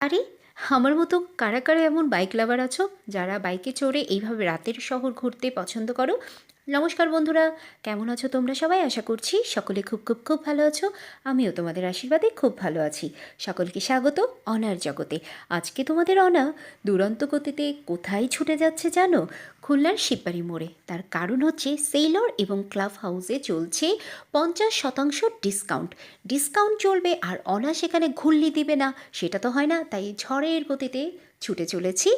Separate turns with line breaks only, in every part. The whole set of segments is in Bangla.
আরে, আমার মতো কারা কারা এমন বাইক লাভার আছো? যারা বাইকে চড়ে এইভাবে রাতের শহর ঘুরতে পছন্দ করো? নমস্কার বন্ধুরা, কেমন আছো তোমরা সবাই? আশা করছি সকলে খুব খুব খুব ভালো আছো। আমিও তোমাদের আশীর্বাদে খুব ভালো আছি। সকলকে স্বাগত অনার জগতে। আজকে তোমাদের অনা দুরন্ত গতিতে কোথায় ছুটে যাচ্ছে জানো? খুলনার শিববাড়ি মোড়ে। তার কারণ হচ্ছে সেইলর এবং ক্লাব হাউসে চলছে পঞ্চাশ শতাংশ ডিসকাউন্ট। ডিসকাউন্ট চলবে আর অনা সেখানে ঘুল্লি দিবে না, সেটা তো হয় না। তাই ঝড়ের গতিতে ছুটে চলেছি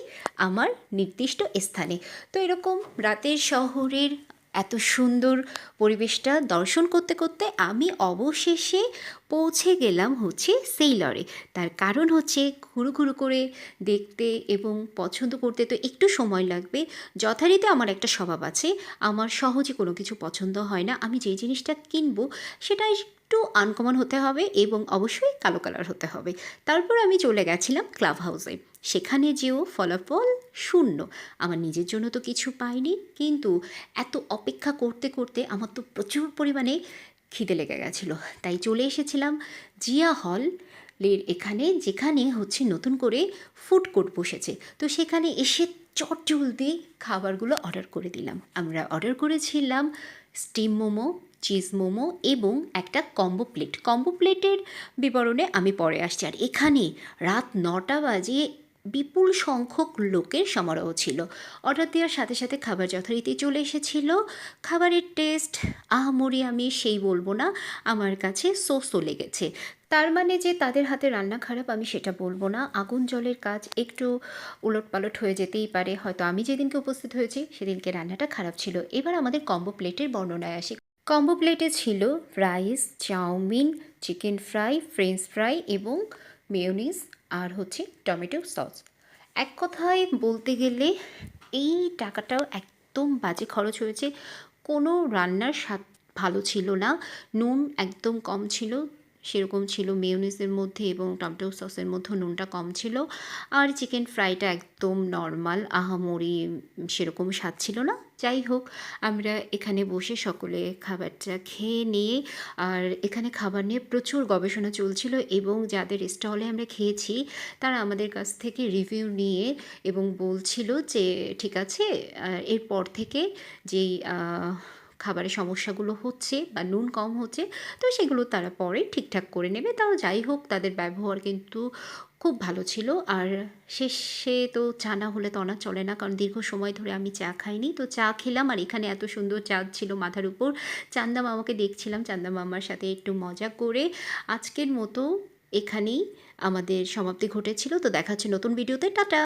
আমার নির্দিষ্ট স্থানে। তো এরকম রাতের শহরের এত সুন্দর পরিবেশটা দর্শন করতে করতে আমি অবশেষে পৌঁছে গেলাম হচ্ছে সেইলরে। তার কারণ হচ্ছে ঘুরু ঘুরু করে দেখতে এবং পছন্দ করতে তো একটু সময় লাগবে। যথারীতি আমার একটা স্বভাব আছে, আমার সহজে কোনো কিছু পছন্দ হয় না। আমি যে জিনিসটা কিনবো সেটা একটু আনকমন হতে হবে এবং অবশ্যই কালো কালার হতে হবে। তারপর আমি চলে গেছিলাম ক্লাব হাউসে সেখানে যেও ফলাফল শূন্য। আমার নিজের জন্য তো কিছু পাইনি, কিন্তু এত অপেক্ষা করতে করতে আমার তো প্রচুর পরিমাণে খিদে লেগে গেছিল। তাই চলে এসেছিলাম জিয়া হল এখানে, যেখানে হচ্ছে নতুন করে ফুড কোর্ট বসেছে। তো সেখানে এসে চট জলদি খাবারগুলো অর্ডার করে দিলাম। আমরা অর্ডার করেছিলাম স্টিম মোমো চিজ মোমো এবং একটা কম্বো প্লেট কম্বো প্লেটের বিবরণে আমি পরে আসছি। আর এখানে রাত নটা বাজে বিপুল সংখ্যক লোকের সমারোহ ছিল। অর্ডার দেওয়ার সাথে সাথে খাবার যথারীতি চলে এসেছিল। খাবারের টেস্ট আহামরি আমি, সেই বলব না, আমার কাছে সোসো লেগেছে। তার মানে যে তাদের হাতে রান্না খারাপ, আমি সেটা বলব না। আগুন জলের কাজ একটু উলট পালট হয়ে যেতেই পারে। হয়তো আমি যেদিনকে উপস্থিত হয়েছি, সেদিনকে রান্নাটা খারাপ ছিল। এবার আমাদের কম্বো প্লেটের বর্ণনায় আসি। কম্বো প্লেটে ছিল rice, chowmein, chicken fry, French fry এবং মেয়োনিজ। আর হচ্ছে টমেটো সস। এক কথায় বলতে গেলে এই টাকাটাও একদম বাজে খরচ হয়েছে। কোনো রান্নার স্বাদ ভালো ছিল না, নুন একদম কম ছিল। সেরকম ছিল মেয়োনিজের মধ্যে এবং টমেটো সসের মধ্যে নুনটা কম ছিল। আর চিকেন ফ্রাইটা একদম নর্মাল, আহামরি সেরকম স্বাদ ছিল না। যাই হোক, আমরা এখানে বসে সকলে খাবারটা খেয়ে নিয়ে, আর এখানে খাবার নিয়ে প্রচুর গবেষণা চলছিল এবং যাদের স্টলে আমরা খেয়েছি, তারা আমাদের কাছ থেকে রিভিউ নিয়ে এবং বলছিল যে, ঠিক আছে এরপর থেকে যেই খাবারের সমস্যাগুলো হচ্ছে বা নুন কম হচ্ছে, তো সেগুলো তারা পরে ঠিকঠাক করে নেবে। তাও যাই হোক, তাদের ব্যবহার কিন্তু খুব ভালো ছিল। আর শেষে তো চা না হলে তো অনা চলে না, কারণ দীর্ঘ সময় ধরে আমি চা খাইনি। তো চা খেলাম, আর এখানে এত সুন্দর চাঁদ ছিল মাথার উপর। চান্দা মামাকে দেখছিলাম, চান্দা মামার সাথে একটু মজা করে। আজকের মতো এখানেই আমাদের সমাপ্তি ঘটেছিল। তো দেখা হচ্ছে নতুন ভিডিওতে। টাটা!